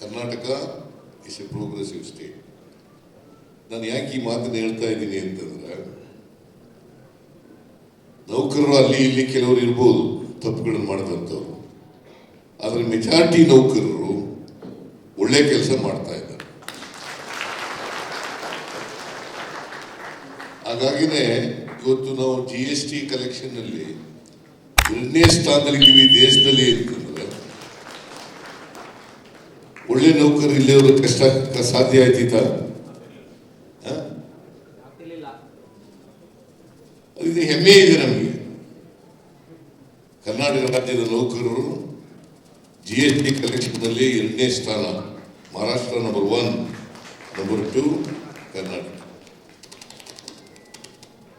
Karnataka is a progressive state ನಾನು ಯಾಕೆ ಈ ಮಾತನ್ನು ಹೇಳ್ತಾ ಇದ್ದೀನಿ ಅಂತಂದ್ರೆ, ನೌಕರರು ಅಲ್ಲಿ ಇಲ್ಲಿ ಕೆಲವರು ಇರ್ಬೋದು, ತಪ್ಪುಗಳನ್ನು ಮಾಡಿದಂಥವ್ರು. ಆದರೆ ಮೆಜಾರಿಟಿ ನೌಕರರು ಒಳ್ಳೆ ಕೆಲಸ ಮಾಡ್ತಾ ಇದ್ದಾರೆ. ಹಾಗಾಗಿನೇ ಇವತ್ತು ನಾವು ಜಿ ಎಸ್ ಟಿ ಕಲೆಕ್ಷನ್ನಲ್ಲಿ ಎರಡನೇ ಸ್ಥಾನದಲ್ಲಿದ್ದೀವಿ ದೇಶದಲ್ಲಿ ಒಳ್ಳೆ ನೌಕರರು ಇಲ್ಲಿಯವರು ಕಷ್ಟ ಕ- ಸಾಧ್ಯ ಆಗ್ತಿರ್ಲಿಲ್ಲ ಇದು ಹೆಮ್ಮೆ ಇದೆ ನಮಗೆ. ಕರ್ನಾಟಕ ರಾಜ್ಯದ ನೌಕರರು ಜಿ ಎಸ್ ಟಿ ಕಲೆಕ್ಷನ್ನಲ್ಲಿ ಎರಡನೇ ಸ್ಥಾನ, Maharashtra number one number two Karnataka.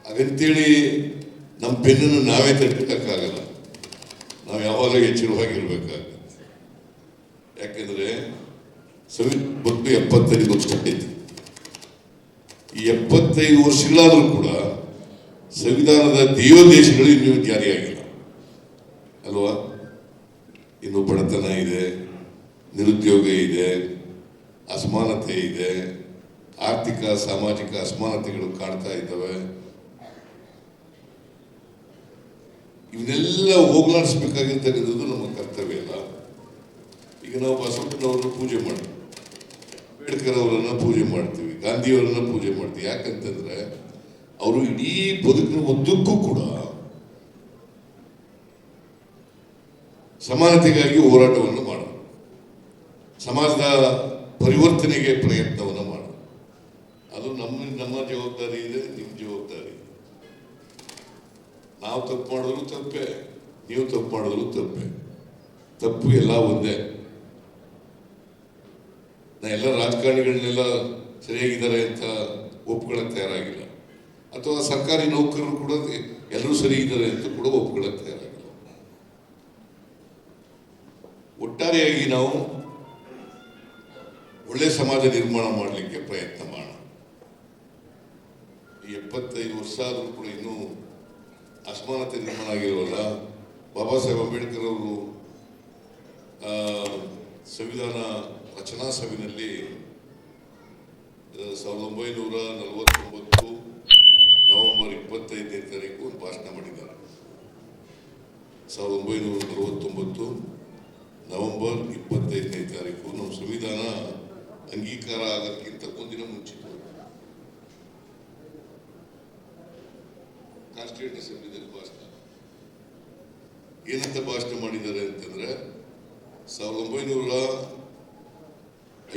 ಹಾಗಂತೇಳಿ ನಮ್ಮ ಬೆನ್ನನ್ನು ನಾವೇ ತಟ್ಟಕ್ಕಾಗಲ್ಲ ನಾವು ಯಾವಾಗಲೂ ಎಚ್ಚರವಾಗಿರ್ಬೇಕಾಗುತ್ತೆ ಯಾಕೆಂದ್ರೆ ಸಂವಿ ಬಂದು ಎಪ್ಪತ್ತೈದು ವರ್ಷ ಕಟ್ಟೈತಿ ಈ ಎಪ್ಪತ್ತೈದು ವರ್ಷಗಳಾದರೂ ಕೂಡ ಸಂವಿಧಾನದ ದೇವದೇಶಗಳು ಇನ್ನೂ ಜಾರಿಯಾಗಿಲ್ಲ ಅಲ್ವಾ? ಇನ್ನು ಬಡತನ ಇದೆ, ನಿರುದ್ಯೋಗ ಇದೆ, ಅಸಮಾನತೆ ಇದೆ, ಆರ್ಥಿಕ, ಸಾಮಾಜಿಕ ಅಸಮಾನತೆಗಳು ಕಾಡ್ತಾ ಇದ್ದಾವೆ. ಇವನ್ನೆಲ್ಲ ಹೋಗಲಾಡಿಸ್ಬೇಕಾಗಿರ್ತಕ್ಕಂಥದ್ದು ನಮ್ಮ ಕರ್ತವ್ಯ ಅಲ್ಲ. ಈಗ ನಾವು ಬಸವಣ್ಣನವರನ್ನು ಪೂಜೆ ಮಾಡ್ತೀವಿ. ಅಂಬೇಡ್ಕರ್ ಅವರನ್ನ ಪೂಜೆ ಮಾಡ್ತೀವಿ, ಗಾಂಧಿಯವರನ್ನು ಪೂಜೆ ಮಾಡ್ತೀವಿ. ಯಾಕಂತಂದ್ರೆ ಅವರು ಇಡೀ ಬದುಕಿನ ಉದ್ದಕ್ಕೂ ಕೂಡ ಸಮಾನತೆಗಾಗಿ ಹೋರಾಟವನ್ನು ಮಾಡು ಸಮಾಜದ ಪರಿವರ್ತನೆಗೆ ಪ್ರಯತ್ನವನ್ನು ಮಾಡು ಅದು ನಮ್ಮ ನಮ್ಮ ಜವಾಬ್ದಾರಿ ಇದೆ, ನಿಮ್ಮ ಜವಾಬ್ದಾರಿ ನಾವು ತಪ್ಪು ಮಾಡಿದ್ರು ತಪ್ಪೆ, ನೀವು ತಪ್ಪು ಮಾಡಿದ್ರು ತಪ್ಪೆ. ತಪ್ಪು ಎಲ್ಲ ಒಂದೇ. ನಾ ಎಲ್ಲ ರಾಜಕಾರಣಿಗಳನ್ನೆಲ್ಲ ಸರಿಯಾಗಿದ್ದಾರೆ ಅಂತ ಒಪ್ಕೊಳ್ಳೋಕೆ ತಯಾರಾಗಿಲ್ಲ. ಅಥವಾ ಸರ್ಕಾರಿ ನೌಕರರು ಕೂಡ ಎಲ್ಲರೂ ಸರಿ ಇದ್ದಾರೆ ಅಂತ ಕೂಡ ಒಪ್ಕೊಳ್ಳೋಕೆ ತಯಾರಾಗಿಲ್ಲ. ಒಟ್ಟಾರೆಯಾಗಿ ನಾವು ಒಳ್ಳೆ ಸಮಾಜ ನಿರ್ಮಾಣ ಮಾಡಲಿಕ್ಕೆ ಪ್ರಯತ್ನ ಮಾಡೋಣ. ಎಪ್ಪತ್ತೈದು ವರ್ಷ ಆದರೂ ಕೂಡ ಇನ್ನೂ ಅಸಮಾನತೆ ನಿರ್ಮಾಣ ಆಗಿರೋಲ್ಲ. ಬಾಬಾ ಸಾಹೇಬ್ ಅಂಬೇಡ್ಕರ್ ಅವರು ಸಂವಿಧಾನ ರಚನಾ ಸಭೆಯಲ್ಲಿ ಸಾವಿರದ ಒಂಬೈನೂರ ನಲವತ್ತೊಂಬತ್ತು ನವೆಂಬರ್ ಇಪ್ಪತ್ತೈದನೇ ತಾರೀಕು ಒಂದು ಭಾಷಣ ಮಾಡಿದ್ದಾರೆ. ಸಾವಿರದ ಒಂಬೈನೂರ ನಲವತ್ತೊಂಬತ್ತು ನವೆಂಬರ್ ಇಪ್ಪತ್ತೈದನೇ ತಾರೀಕು ನಮ್ಮ ಸಂವಿಧಾನ ಅಂಗೀಕಾರ ಆಗೋದಕ್ಕಿಂತ ಒಂದಿನ ಮುಂಚಿತ ಕಾನ್ಸ್ಟಿಟ್ಯೂಟ್ ಅಸೆಂಬ್ಲಿದಲ್ಲಿ ಭಾಷಣ. ಏನಂತ ಭಾಷಣ ಮಾಡಿದ್ದಾರೆ ಅಂತಂದ್ರೆ ಸಾವಿರದ ಒಂಬೈನೂರ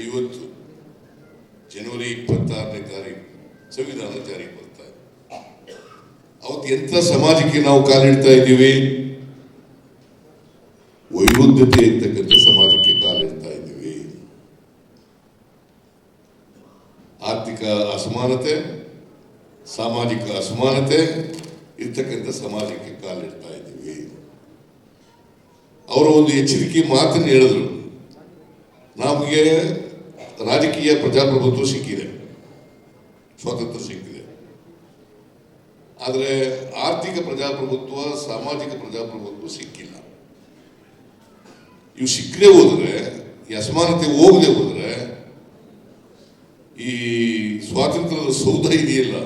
ಐವತ್ತು ಜನವರಿ ಇಪ್ಪತ್ತಾರನೇ ತಾರೀಕು ಸಂವಿಧಾನ ಜಾರಿಗೆ ಬರ್ತಾ ಇದೆ. ಅವತ್ತು ಎಂಥ ಸಮಾಜಕ್ಕೆ ನಾವು ಕಾಲಿಡ್ತಾ ಇದ್ದೀವಿ? ವೈವಿಧ್ಯತೆ ಇರ್ತಕ್ಕಂಥ ಸಮಾಜಕ್ಕೆ ಕಾಲಿಡ್ತಾ ಇದ್ದೀವಿ. ಆರ್ಥಿಕ ಅಸಮಾನತೆ, ಸಾಮಾಜಿಕ ಅಸಮಾನತೆ ಇರ್ತಕ್ಕಂಥ ಸಮಾಜಕ್ಕೆ ಕಾಲಿಡ್ತಾ ಇದ್ದೀವಿ. ಅವರು ಒಂದು ಎಚ್ಚರಿಕೆ ಮಾತನ್ನು ಹೇಳಿದ್ರು. ನಮಗೆ ರಾಜಕೀಯ ಪ್ರಜಾಪ್ರಭುತ್ವ ಸಿಕ್ಕಿದೆ. ಸ್ವಾತಂತ್ರ್ಯ ಸಿಕ್ಕಿದೆ. ಆದರೆ ಆರ್ಥಿಕ ಪ್ರಜಾಪ್ರಭುತ್ವ, ಸಾಮಾಜಿಕ ಪ್ರಜಾಪ್ರಭುತ್ವ ಸಿಕ್ಕಿಲ್ಲ. ಇವು ಸಿಕ್ಕದೆ ಹೋದರೆ, ಈ ಅಸಮಾನತೆ ಹೋಗದೆ ಹೋದರೆ, ಈ ಸ್ವಾತಂತ್ರ್ಯದ ಸೌಧ ಇದೆಯಲ್ಲ.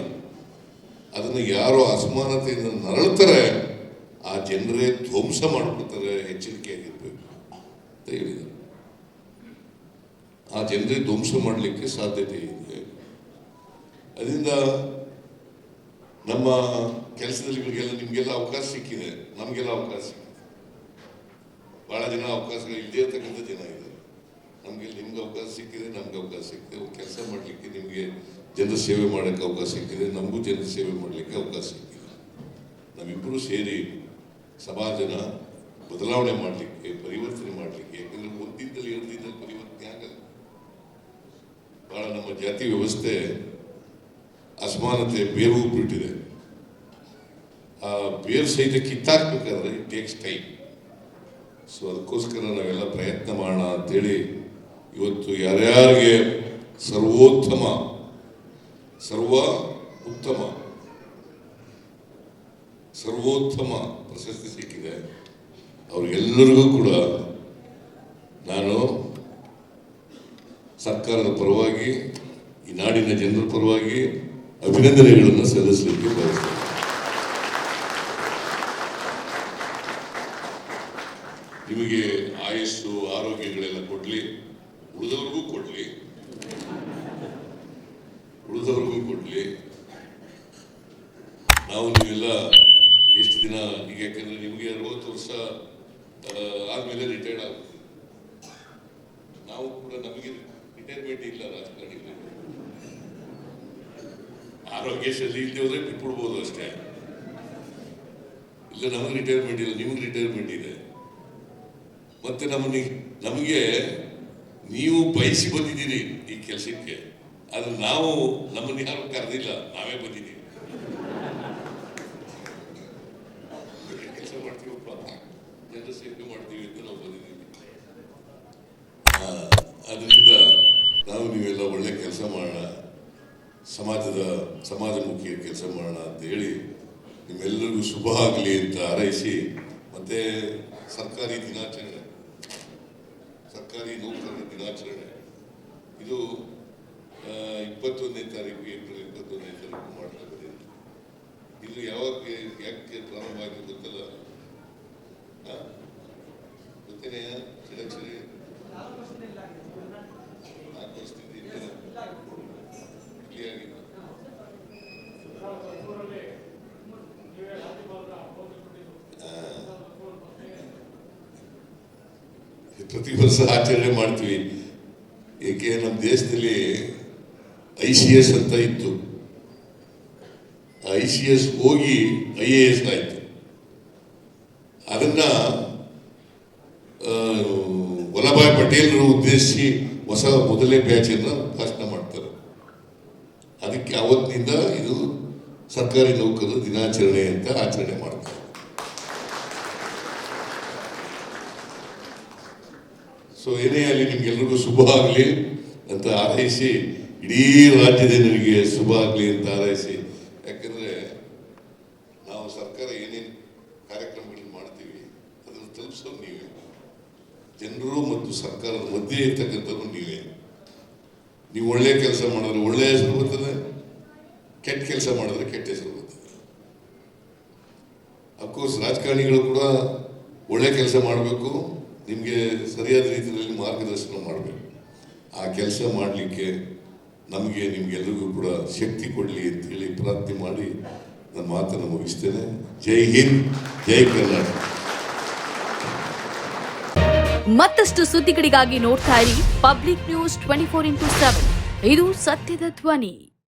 ಅದನ್ನು ಯಾರೋ ಅಸಮಾನತೆಯಿಂದ ನರಳ್ತಾರೆ. ಆ ಜನರೇ ಧ್ವಂಸ ಮಾಡಿಬಿಡ್ತಾರೆ ಎಚ್ಚರಿಕೆಯಾಗಿರ್ಬೇಕು ಅಂತ ಹೇಳಿದರು. ಆ ಜನರೇ ಧ್ವಂಸ ಮಾಡಲಿಕ್ಕೆ ಸಾಧ್ಯತೆ ಇದೆ. ಅದರಿಂದ ನಮ್ಮ ಕೆಲಸದಲ್ಲಿಗಳಿಗೆಲ್ಲ ನಿಮಗೆಲ್ಲ ಅವಕಾಶ ಸಿಕ್ಕಿದೆ. ನಮಗೆಲ್ಲ ಅವಕಾಶ ಸಿಕ್ಕಿದೆ. ಬಹಳ ಜನ ಅವಕಾಶಗಳು ಇಲ್ಲದೇ ಇರ್ತಕ್ಕಂಥ ಜನ ಇದ್ದಾರೆ. ನಮಗೆ ನಿಮ್ಗೆ ಅವಕಾಶ ಸಿಕ್ಕಿದೆ, ನಮ್ಗೆ ಅವಕಾಶ ಸಿಕ್ಕಿದೆ. ಕೆಲಸ ಮಾಡಲಿಕ್ಕೆ ನಿಮಗೆ ಜನರ ಸೇವೆ ಮಾಡೋಕ್ಕೆ ಅವಕಾಶ ಸಿಕ್ಕಿದೆ. ನಮಗೂ ಜನರ ಸೇವೆ ಮಾಡಲಿಕ್ಕೆ ಅವಕಾಶ ಸಿಕ್ಕಿದೆ. ನಾವಿಬ್ಬರೂ ಸೇರಿ ಸಮಾಜನ ಬದಲಾವಣೆ ಮಾಡಲಿಕ್ಕೆ, ಪರಿವರ್ತನೆ ಮಾಡಲಿಕ್ಕೆ, ಯಾಕಂದ್ರೆ ಒಂದಿದ್ದಲ್ಲಿ ಎರಡಿದ್ದಲ್ಲಿ ಪರಿವರ್ತನೆ ಆಗಲ್ಲ. ಬಹಳ ನಮ್ಮ ಜಾತಿ ವ್ಯವಸ್ಥೆ ಅಸಮಾನತೆ ಬೇರು ಬಿಟ್ಟಿದೆ. ಆ ಬೇರು ಸಹಿತ ಕಿತ್ತಾಕ್ಬೇಕಾದ್ರೆ ಇಟ್ ಟೇಕ್ಸ್ ಟೈಮ್ ಸೊ ಅದಕ್ಕೋಸ್ಕರ ನಾವೆಲ್ಲ ಪ್ರಯತ್ನ ಮಾಡೋಣ ಅಂತೇಳಿ ಇವತ್ತು ಯಾರ್ಯಾರಿಗೆ ಸರ್ವೋತ್ತಮ, ಸರ್ವ ಉತ್ತಮ ಸರ್ವೋತ್ತಮ ಪ್ರಶಸ್ತಿ ಸಿಕ್ಕಿದೆ. ಅವ್ರಿಗೆಲ್ಲರಿಗೂ ಕೂಡ ನಾನು ಸರ್ಕಾರದ ಪರವಾಗಿ, ಈ ನಾಡಿನ ಜನರ ಪರವಾಗಿ ಅಭಿನಂದನೆಗಳನ್ನು ಸಲ್ಲಿಸಲಿಕ್ಕೆ ಬಯಸ್ತೇನೆ. ನಿಮಗೆ ಆಯಸ್ಸು, ಆರೋಗ್ಯಗಳೆಲ್ಲ ಕೊಡಲಿ. ಉಳಿದವ್ರಿಗೂ ಕೊಡಲಿ. ಉಳಿದವ್ರಿಗೂ ಕೊಡ್ಲಿ ನಾವು ನೀವೆಲ್ಲ ಎಷ್ಟು ದಿನ ಈಗ ಯಾಕಂದ್ರೆ ನಿಮಗೆ ಅರವತ್ತು ವರ್ಷ ಆ, ಆದ್ಮೇಲೆ ರಿಟೈರ್ಡ್ ಆಗುತ್ತೆ ನಾವು ಕೂಡ ನಮಗೆ ರಿಟೈರ್ಮೆಂಟ್ ಇಲ್ಲ ರಾಜಕಾರಣಿಗಳಿಗೆ ಸರಿ ಇಲ್ಲದೆ ಬಿಟ್ಬಿಡ್ಬೋದು ಅಷ್ಟೇ. ಇಲ್ಲ, ನಮಗೆ ರಿಟೈರ್ಮೆಂಟ್ ಇಲ್ಲ, ನಿಮಗೆ ರಿಟೈರ್ಮೆಂಟ್ ಇದೆ. ಮತ್ತೆ ನಮ್ಮನ್ನ ನಮಗೆ ನೀವು ಬಯಸಿ ಬಂದಿದ್ದೀರಿ ಈ ಕೆಲಸಕ್ಕೆ. ಆದ್ರೆ ನಾವು ನಮ್ಮನ್ನ ಯಾರು ಕರೆದಿಲ್ಲ, ನಾವೇ ಬಂದಿದ್ದೀವಿ. ಕೆಲಸ ಸೇವೆ ಮಾಡ್ತೀವಿ ಅಂತ ನಾವು ಬಂದಿದ್ದೀವಿ. ಅದರಿಂದ ನಾವು ನೀವೆಲ್ಲ ಒಳ್ಳೆ ಕೆಲಸ ಮಾಡೋಣ. ಸಮಾಜದ ಸಮಾಜಮುಖಿ ಕೆಲಸ ಮಾಡೋಣ ಅಂತ ಹೇಳಿ ನಿಮ್ಮೆಲ್ಲರಿಗೂ ಶುಭ ಆಗಲಿ ಅಂತ ಹಾರೈಸಿ, ಮತ್ತೆ ಸರ್ಕಾರಿ ದಿನಾಚರಣೆ. ಸರ್ಕಾರಿ ನೌಕರರ ದಿನಾಚರಣೆ. ಇದು ಇಪ್ಪತ್ತೊಂದನೇ ತಾರೀಕು, ಏಪ್ರಿಲ್ ಇಪ್ಪತ್ತೊಂದನೇ ತಾರೀಕು ಮಾಡ್ತಾ ಬಂದಿದೆ ಇದು ಯಾವಾಗ, ಯಾಕೆ ಪ್ರಾರಂಭ ಆಗಿದೆ ಗೊತ್ತಲ್ಲ? ಗೊತ್ತೇನೆಯಾ ಷಡಕ್ಷರಿ ನಾಲ್ಕು ವರ್ಷದಿಂದ ಇದ್ದೇನೆ. ಇಲ್ಲಿ ಆಗಿದೆ ಪ್ರತಿ ವರ್ಷ ಆಚರಣೆ ಮಾಡ್ತೀವಿ. ಏಕೆ ನಮ್ಮ ದೇಶದಲ್ಲಿ ಐ ಸಿ ಎಸ್ ಅಂತ ಇತ್ತು. ಐ ಸಿ ಎಸ್ ಹೋಗಿ ಐ ಎ ಎಸ್ ಆಯ್ತು. ಅದನ್ನ ವಲ್ಲಭಾಯಿ ಪಟೇಲ್ರು ಉದ್ದೇಶಿಸಿ ಹೊಸ ಮೊದಲನೇ ಬ್ಯಾಚ್ ಅನ್ನ ಭಾಷಣ ಮಾಡ್ತಾರೆ. ಅದಕ್ಕೆ ಅವತ್ತಿನಿಂದ ಇದು ಸರ್ಕಾರಿ ನೌಕರರ ದಿನಾಚರಣೆ ಅಂತ ಆಚರಣೆ ಮಾಡ್ತಾರೆ. ಸೊ ಏನೇ ಆಗಲಿ ನಿಮ್ಗೆಲ್ರಿಗೂ ಶುಭ ಆಗಲಿ ಅಂತ ಹಾರೈಸಿ ಇಡೀ ರಾಜ್ಯದ ಜನರಿಗೆ ಶುಭ ಆಗಲಿ ಅಂತ ಹಾರೈಸಿ. ಯಾಕಂದರೆ ನಾವು ಸರ್ಕಾರ ಏನೇನು ಕಾರ್ಯಕ್ರಮಗಳು ಮಾಡ್ತೀವಿ, ಅದನ್ನು ತಲುಪಿಸೋದು ನೀವೇ. ಜನರು ಮತ್ತು ಸರ್ಕಾರದ ಮಧ್ಯೆ ಇರ್ತಕ್ಕಂಥದ್ದು ನೀವೇ. ನೀವು ಒಳ್ಳೆಯ ಕೆಲಸ ಮಾಡಿದ್ರೆ ಒಳ್ಳೆಯ ಹೆಸರು ಬರ್ತದೆ, ಕೆಟ್ಟ ಕೆಲಸ ಮಾಡಿದ್ರೆ ಕೆಟ್ಟ ಹೆಸರು ಬರ್ತದೆ. ಅಫ್ಕೋರ್ಸ್ ರಾಜಕಾರಣಿಗಳು ಕೂಡ ಒಳ್ಳೆ ಕೆಲಸ ಮಾಡಬೇಕು. ನಿಮಗೆ ಸರಿಯಾದ ರೀತಿಯಲ್ಲಿ ಮಾರ್ಗದರ್ಶನ ಮಾಡಬೇಕು. ಆ ಕೆಲಸ ಮಾಡಲಿಕ್ಕೆ ನಮಗೆ ನಿಮಗೆಲ್ಲರಿಗೂ ಕೂಡ ಶಕ್ತಿ ಕೊಡಲಿ ಅಂತೇಳಿ ಪ್ರಾರ್ಥನೆ ಮಾಡಿ ನನ್ನ ಮಾತನ್ನು ಮುಗಿಸ್ತೇನೆ. ಜೈ ಹಿಂದ್, ಜೈ ಕರ್ನಾಟಕ. ಮತ್ತಷ್ಟು ಸುದ್ದಿಗಳಿಗಾಗಿ ನೋಡ್ತಾ ಇರಿ public news twenty four into seven ಇದು ಸತ್ಯದ ಧ್ವನಿ.